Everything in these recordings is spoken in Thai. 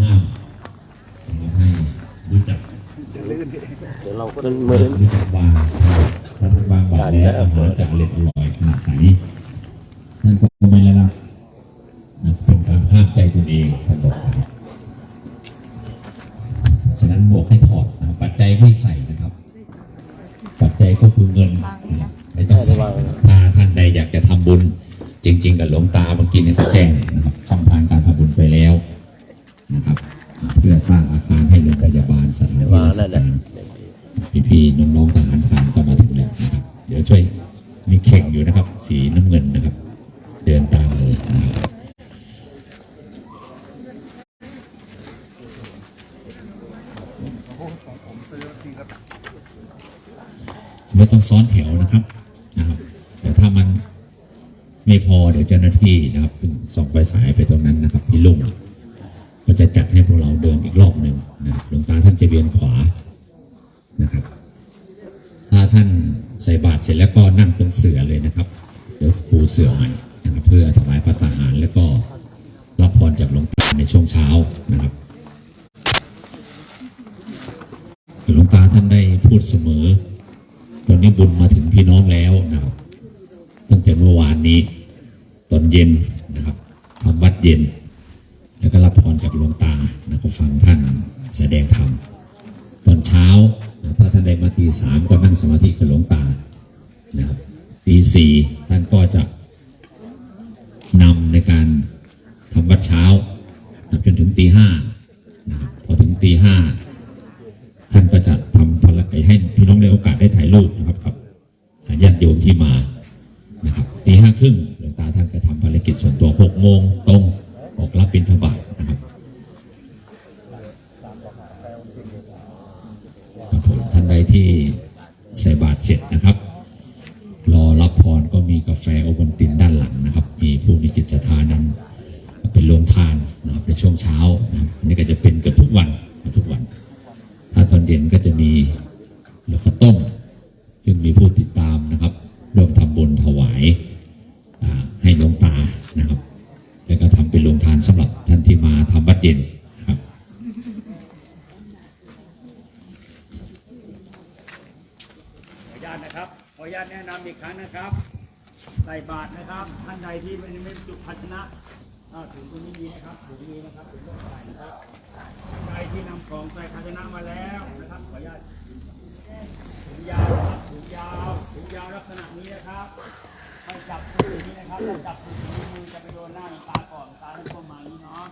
ห้ามให้รู้จักเดี๋ยวเราก็ไม่ได้รู้จักวางถ้าท่านวางบาตรแล้วอาหารจะอร่อยอร่อยขนาดไหนท่านก็ไม่ละลักนะเป็นการห้ามใจตนเองท่านบอกไปฉะนั้นหมวกให้ถอดนะครับปัจจัยไม่ใส่นะครับ ปัจจัยก็คือเงินนะครับไม่ต้องใส่ถ้าท่านใดอยากจะทำบุญ จริง ๆ กับหลวงตาเมื่อกี้เนี่ยก็แจ้งนะครับช่องทางการทำบุญไปแล้ว นะครับ เพื่อสร้างอาคารให้โรงพยาบาลสถานที่ว่าราชนั่นแหละการพี่ๆน้องๆทหารผ่านก็มาถึงแล้วนะครับ เดี๋ยวช่วยมีเข่งอยู่นะครับ สีน้ำเงินนะครับ เดินตามเลยนะครับไม่ต้องซ้อนแถวนะครับนะครับ แต่ถ้ามันไม่พอเดี๋ยวเจ้าหน้าที่นะครับส่งไฟฉายไปตรงนั้นนะครับพี่ลุง ก็จะจัดให้พวกเราเดินอีกรอบหนึ่งนะครับหลวงตาท่านจะเวียนขวานะครับ ถ้าท่านใส่บาตรเสร็จแล้วก็นั่งตรงเสือเลยนะครับ เดี๋ยวปูเสือใหม่นะครับเพื่อถวายพระตาหารแล้วก็รับพรจากหลวงตาในช่วงเช้านะครับหลวงตาท่านได้พูดเสมอ ตอนนี้บุญมาถึงพี่น้องแล้วนะครับ ตั้งแต่เมื่อวานนี้ ตอนเย็นนะครับทำวัดเย็น แล้วก็รับพรจากหลวงตาแล้วก็ฟังท่านแสดงธรรมตอนเช้าถ้าท่านได้มาตีสามก็นั่งสมาธิกับหลวงตานะครับตีสี่ท่านก็จะนำในการทำวัดเช้าจนถึงตีห้านะครับพอถึงตีห้าท่านก็จะทำภารกิจให้พี่น้องได้โอกาสได้ถ่ายรูปนะครับกับญาติโยมที่มานะครับตีห้าครึ่งหลวงตาท่านก็ทำภารกิจส่วนตัวหกโมงตรงออกรับบิณฑบาตนะครับ ครับผมท่านใดที่ใส่บาตรเสร็จนะครับ รอรับพรก็มีกาแฟโอวัลตินด้านหลังนะครับ มีผู้มีจิตศรัทธานั้นเป็นโรงทานนะครับในช่วงเช้านะครับอันนี้ก็จะเป็นเกือบทุกวันทุกวัน ถ้าตอนเย็นก็จะมีเหลือข้าวต้ม ซึ่งมีผู้ติดตามนะครับร่วมทำบุญถวายอ่าให้หลวงตานะครับ แล้วก็ทำ เป็นโรงทานสำหรับท่านที่มาทำวัดเย็นครับ ขออนุญาตนะครับ ขออนุญาตแนะนำอีกครั้งนะครับใส่บาตรนะครับ ท่านใดที่ไม่ไม่จุภาชนะอ่าถุงตรงนี้มีนะครับถุงนี้นะครับถุงต้องใส่นะครับท่านใดที่นำของใส่ภาชนะมาแล้วนะครับ ขออนุญาต ถุงยาวครับถุงยาวถุงยาวลักษณะนี้นะครับให้จับมืออย่างนี้นะครับถ้าจับมืออย่างนี้มือจะไปโดนหน้าตาก่อนตาให้พวกมานี้เนาะ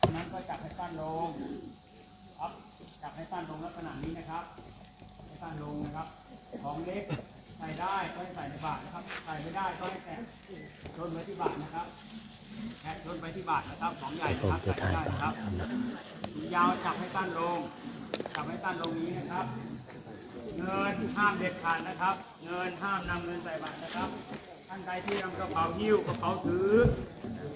ฉะนั้นก็จับให้ตั้นลง ครับ จับให้ตั้นลงลักษณะนี้นะครับให้ตั้งลงนะครับ ของเล็กใส่ได้ก็ให้ใส่ในบาทนะครับ ใส่ไม่ได้ก็ให้แตะชนไว้ที่บาทนะครับแตะชนไปที่บาทนะครับ ของใหญ่นะครับใส่ได้นะครับถุงยาวจับให้ตั้งลง จับให้ตั้งลงนี้นะครับ เงินห้ามเด็ดขาดนะครับ เงินห้ามนำเงินใส่บาทนะครับ ท่านใดที่นำกระเป๋าหิ้วกระเป๋าถือ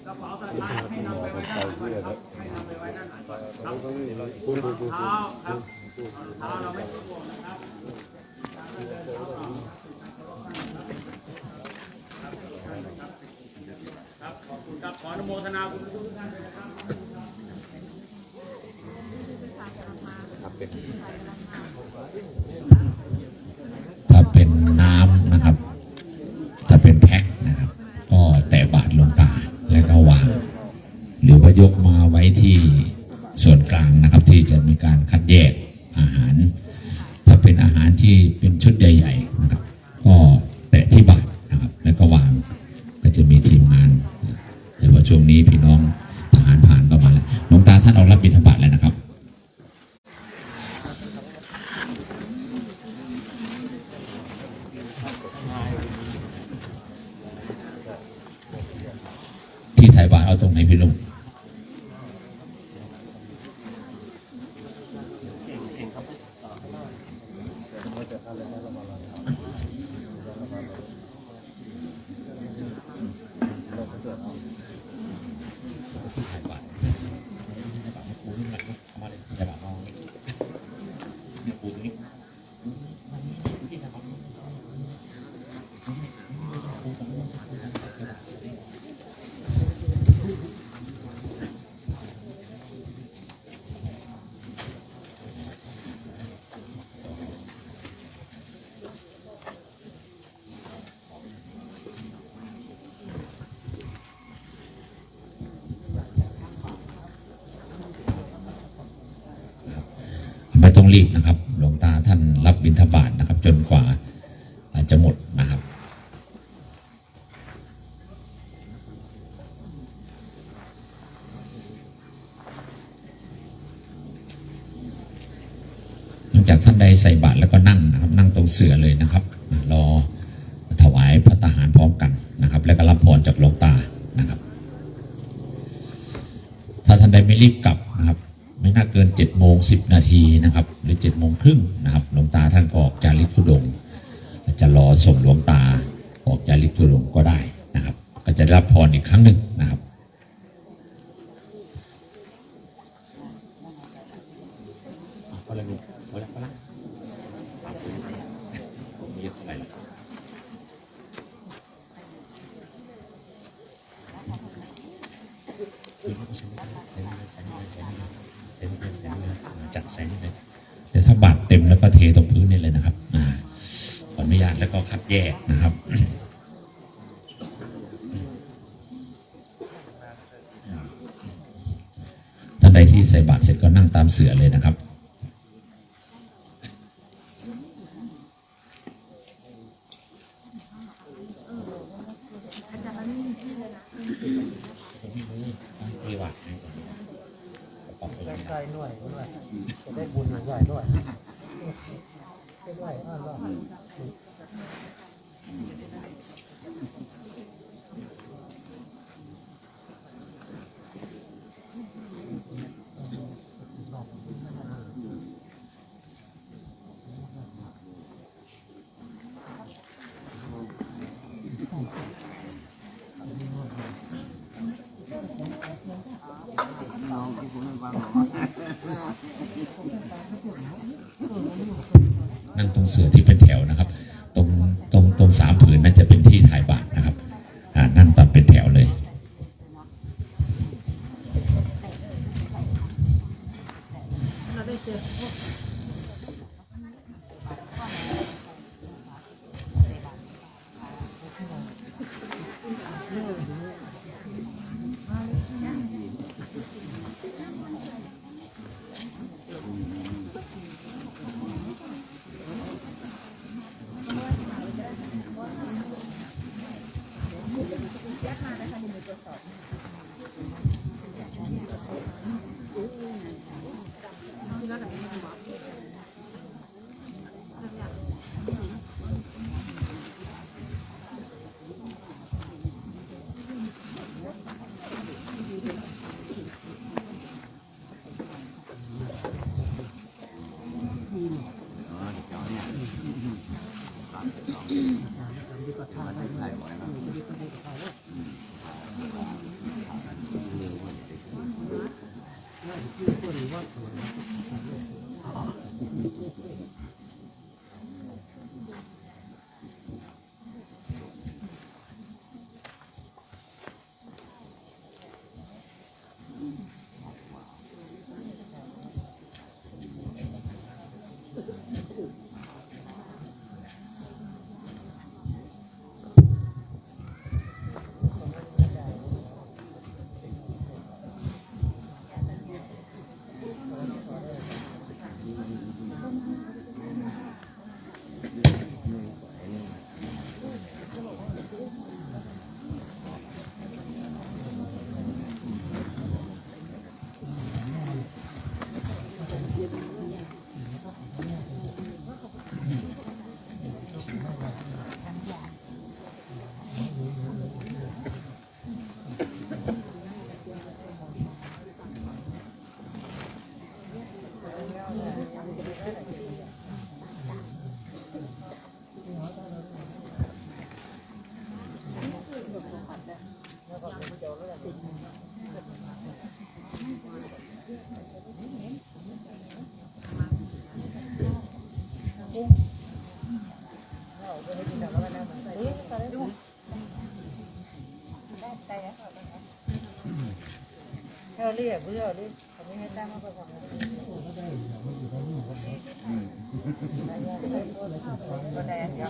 กระเป๋าสะพายให้นำไปไว้ด้านหลังก่อนครับให้นำไปไว้ด้านหลังก่อนครับรองเท้าครับรองเท้าเราไม่ต้องห่วงนะครับครับขอบคุณครับขออนุโมทนาคุณทุกท่านเลยนะครับถ้าเป็ น้ำนะครับ ถ้าเป็นแพ็คนะครับ ก็แต่บาทลงตาแล้วก็วาง หรือว่ายกมาไว้ที่ส่วนกลางนะครับ ที่จะมีการคัดแยกอาหาร ถ้าเป็นอาหารที่เป็นชุดใหญ่ ๆ นะครับ ก็ ไม่ต้องรีบนะครับ ใส่บาตรแล้วก็นั่งนะครับนั่งตรงเสือเลยนะครับรอถวายพระทหารพร้อมกันนะครับ แล้วก็รับพรจากหลวงตานะครับ ถ้าท่านใดไม่รีบกลับนะครับ ไม่น่าเกิน7จ็ดโมงสินาทีนะครับ หรือ7จ็ดโมงครึ่งนะครับหลวงตาท่านก็ออกจาริกธุดงจะรอส่งหลวงตาออกจาริกธุดงก็ได้นะครับ ก็จะรับพรอีกครั้งหนึ่งนะครับ พอแล้วลูกพอแล้วพอแล้วปรับตัวผมไม่เยอะเท่าไหร่หรอกจัดแสงเลยเดี๋ยวถ้าบาดเต็มแล้วก็เทตรงพื้นนี่เลยนะครับอ่าขออนุญาตแล้วก็คัดแยกนะครับ ท่านใดที่ใส่บาตรเสร็จก็นั่งตามเสือเลยนะครับ ใช่ ด้วยด้วยจะได้บุญนะใหญ่ด้วยอ้าวด้วย นั่งตรง เสือที่เป็นแถวนะครับ ตรงตรงตรงสามผืนนั่นจะเป็นที่ถ่ายบานะครับอ่า เราเรียกเพื่อเรียกเขาไม่ให้ตั้งมาประกอบก็แดงเยอ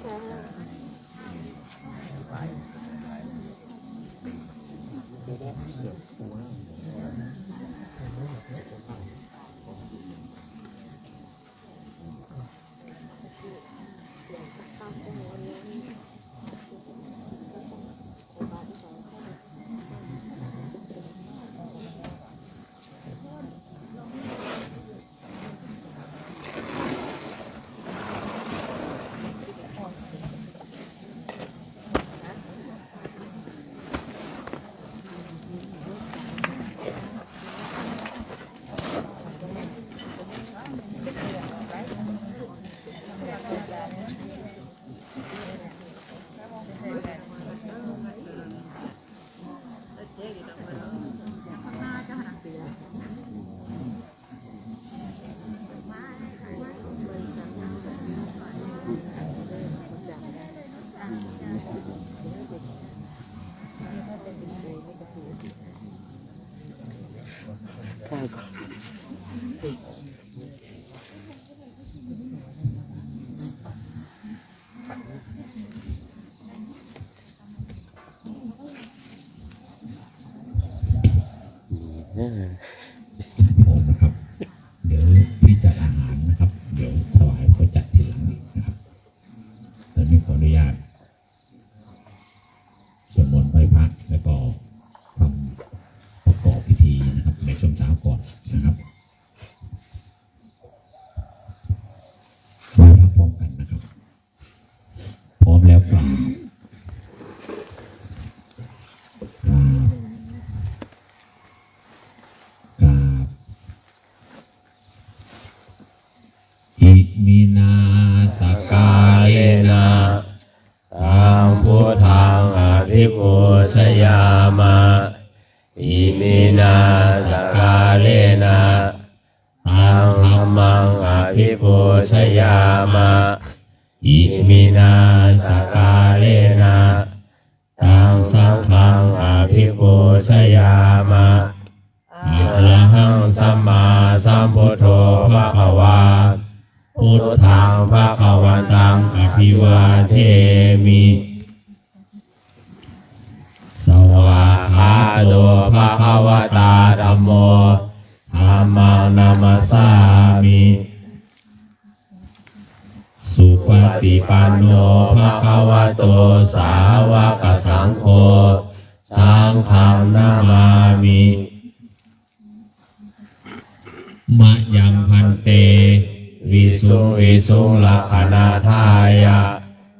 ผ มนะครับ เดี๋ยวที่จัดอาหารนะครับ เดี๋ยวถวายก็จัดทีหลังอีกนะครับตอนนี้ขออนุญาตสวดมนต์ไหว้พระแล้วก็ทำประกอบพิธีนะครับ ในช่วงเช้าก่อนนะครับไหว้พระพร้อมกันนะครับ พร้อมแล้วกล่าวกราบ กราบอิมินาสกาเลนะตังพุทธัง ภิปุชยามะอิมินาสกาเลนะตังธรรมังอภิปุชยามะอิมินาสกาเลนะตังสังฆังอภิปุชยามะอะระหังสัมมาสัมพุทโธภะคะวาพุทธังภะคะวันตังอภิวาเทมิ สวาคา โตภะคะวตาธัมโมธัมมังนามัสสามิสุปฏิปันโนภะคะวะโตสาวกสังโฆสังฆังนามามิมะยังพันเต วิสุวิสุลักขณาทายะ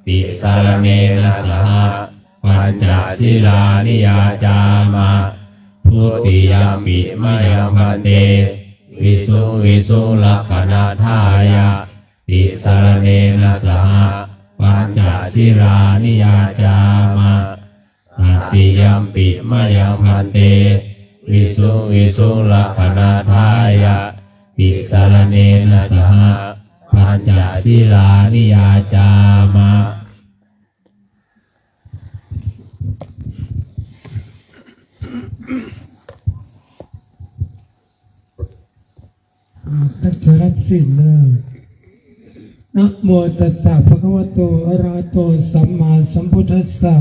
ติสารเนนะสหปั ญจศิลานิยาจามะทุติยมปิมยังพันเตวิสุวิสุลักขณาทายะติสารเนนะสหปัญจศิลานิยาจามะตติยมปิมยังพันเตวิสุวิสุลักขณาทายะติสารเนนะสหปัญจศิลานิยาจามะ ท่านจะรับสินนะโมตัสสะภะคะวะโตอะระหะโตสัมมาสัมพุทธัสสะ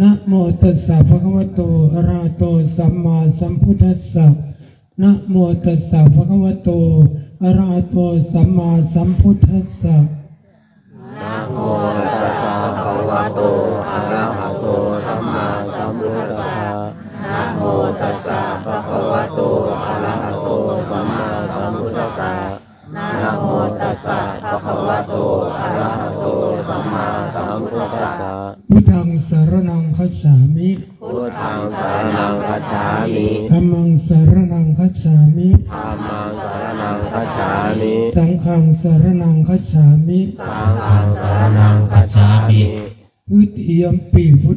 นะโมตัสสะภะคะวะโตอะระหะโตสัมมาสัมพุทธัสสะนะโมตัสสะภะคะวะโตอะระหะโตสัมมาสัมพุทธัสสะนะโมตัสสะภะคะวะโตอะระหะ สสะภะคะวะโตอะระหะโตสัมมาสัมพุทธัสสะพุทธังสารนังคัจฉามิพุทธังสารนังคัจฉามิธัมมังสารนังคัจฉามิธัมมังสารนังคัจฉามิสังฆังสารนังคัจฉามิสังฆังสารนังคัจฉามิทุติยมปีพุท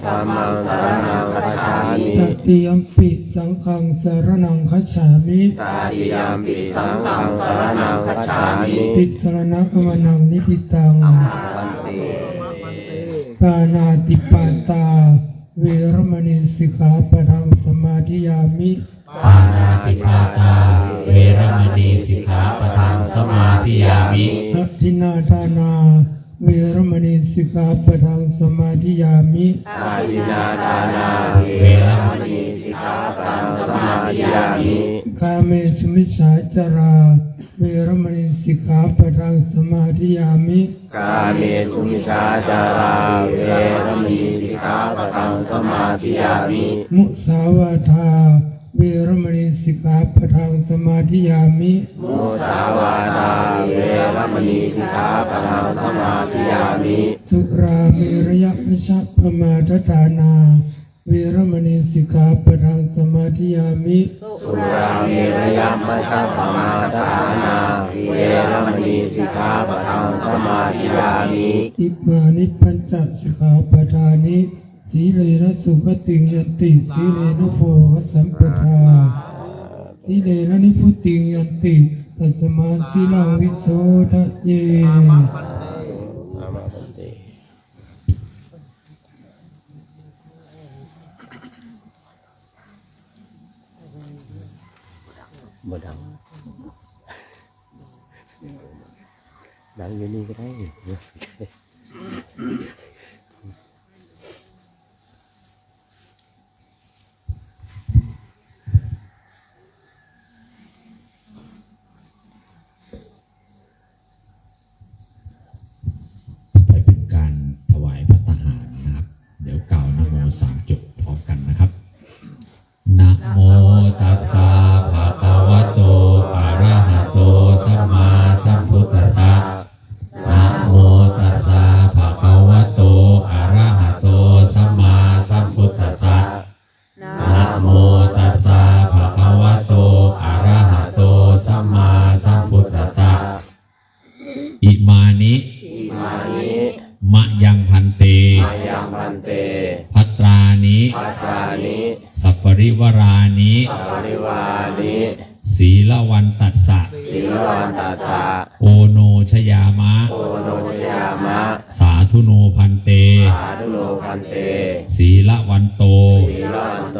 ธัมมังสารนังคัจฉามิตติยมปีสังฆังสารนังคัจฉามิตาติยามปิสังฆังสารนังคัจฉามิติสรณะกมนังนิพิตังวันติปานาติปาตา เวรมณีสิกขาปะทังสมาธิยามิปานาติปาตา เวรมณีสิกขาปะทังสมาธิยามินัตถินาทานา เวรมณีสิกขาปะทังสมาธิยามิอาทินาทานาเวรมณีสิกขาปะทังสมาธิยามิกาเมสุมิชาจาราเวรมณีสิกขาปะทังสมาธิยามิกาเมสุมิชาจาราเวรมณีสิกขาปะทังสมาธิยามิมุสาวาทา เวรมณีสิกขาปะทังสมาธิยามิ มุสาวาทาเวรมณีสิกขาปะทังสมาธิยามิ สุราเมรยะมิชะพมาทฐานา เวรมณีสิกขาปะทังสมาธิยามิ สุราเมรยมัชฌปมาทานา เวรมณีสิกขาปะทังสมาธิยามิอิมานิปัญจสิกขาปทานิ สีเลนะสุขติงยันติสีเลนะโภคสัมปทาสีเลนะนิพุติงยันติตัสมาสีลังวิโสทะเยอามาปันติบ่ดังดังอยู่นี่ก็ได้ ธุโนพันเต สาธุโนพันเต ศีลวันโต สีลวันโต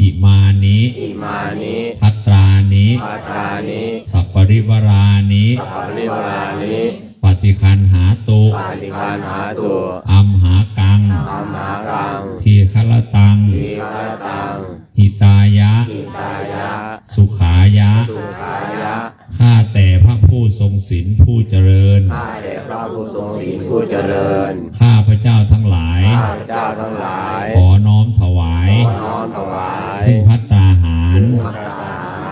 อิมานิอิมานิพัตรานิปัตตานิสัปปริวรานิสัปริวานิปฏิคันหาตุปาติคานหาตุอัมหากัง ธรรมารังทีคละตัง ทีฆะตังหิตายะ อิตายะ สุขายะ สุขายะ ข้าแต่พระผู้ทรงศีลผู้เจริญ ข้าแต่พ ระผู้ทรงศีลผู้เจริญ ข้าพระเจ้าทั้งหลาย ข้าพเจ้าทั้งหลาย ขอน้อมถวาย ขอน้อมถวาย ซึ่งพัตตาหารพระทห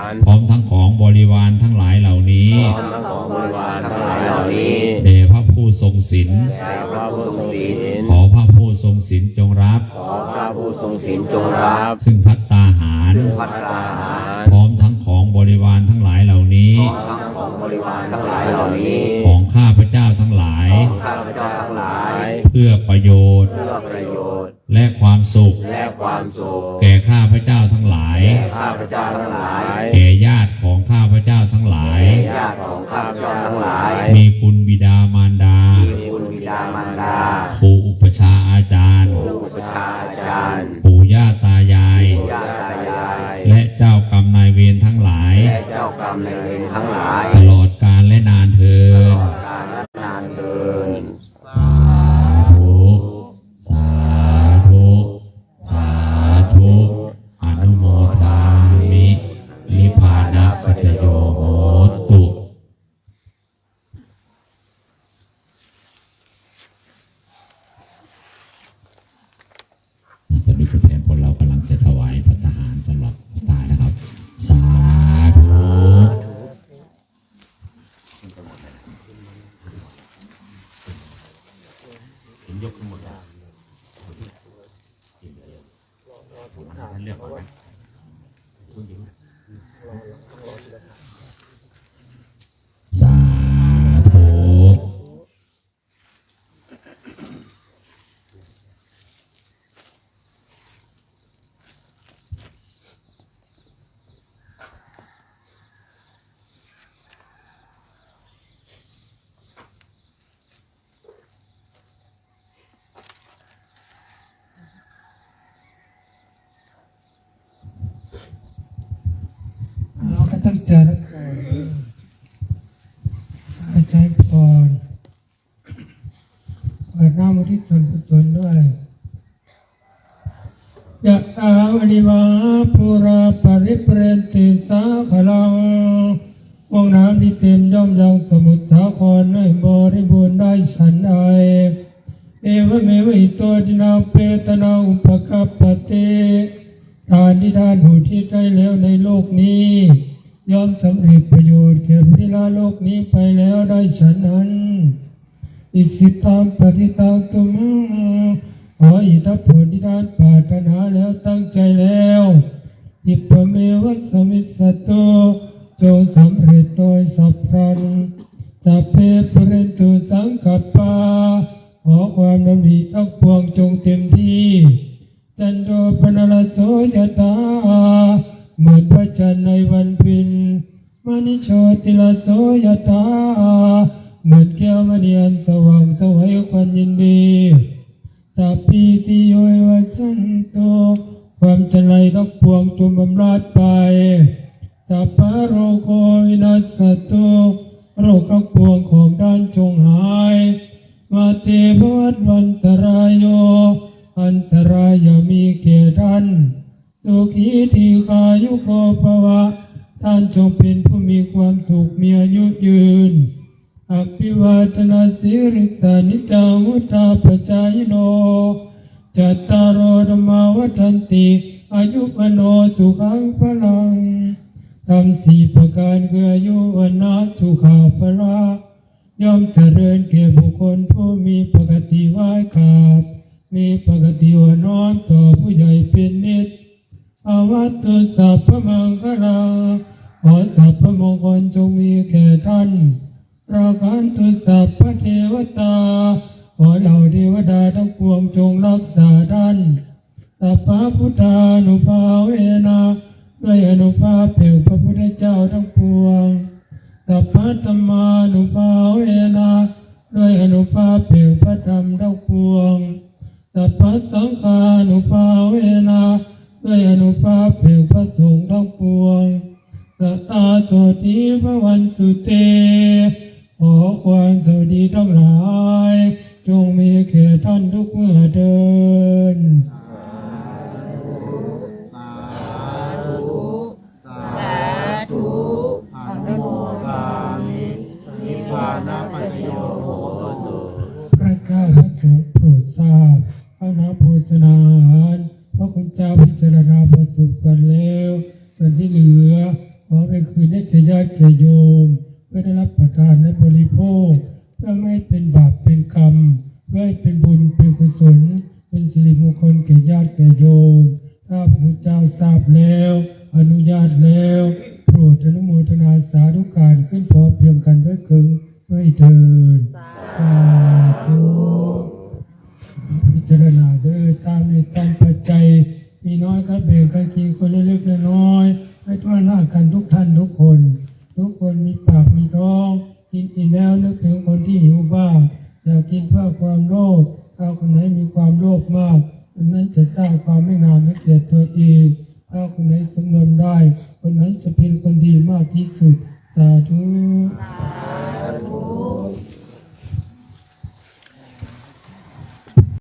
าร พร้อมทั้งของบริวารทั้งหลายเหล่านี้ พร้อมทั้งของบริวารทั้งหลายเหล่านี้แด่พระผู้ทรงศีลแต่พระผู้ทรงศีล ขอพระผู้ทรงศีลจงรับ ขอพระผู้ทรงศีลจงรับ ซึ่งพัตตาหารพัฒนาหาร พร้อมทั้งของบริวารทั้งหลายเหล่านี้ทั้งของบริวารทั้งหลายเหล่านี้ ประโยชน์ เพื่อประโยชน์ และความสุข และความสุข แก่ข้าพเจ้าทั้งหลาย แก่ข้าพเจ้าทั้งหลาย แก่ญาติของข้าพเจ้าทั้งหลาย แก่ญาติของข้าพเจ้าทั้งหลาย มีคุณบิดามารดา มีคุณบิดามารดาครูอุปชฌา จารย์พรอาจารย์พรเปิดหน้ามาที่ส่วนกุศลด้วยยะตามอนิวาานสุขีทีขายุโกภวะ ท่านจงเป็นผู้มีความสุขมีอายุยืน อภิวาทนาสิริสานิจาวุธาปจายโน จัตตารโอธรรมาวัฏันติ อายุวโนสุขังพลังทำสี่ประการคืออายุวนาสุขาพละย่อมเจริญแก่บุคคลผู้มีปกติไหว้ขาบ มีปกติอ่อนน้อมต่อผู้ใหญ่เป็นนิดอาวัตตุสัพพมังคลาขอสัพพมงคลจงมีแก่ท่านรากันตุสัพพเทวตา ขอเหล่าเทวดาทั้งปวงจงรักษาท่านสัพพพุทธานุภาเวนะด้วยอนุภาพแห่งพระพุทธเจ้าทั้งปวงสัพพธรรม แก่โยม ถ้าพระเจ้าทราบแล้ว อนุญาตแล้ว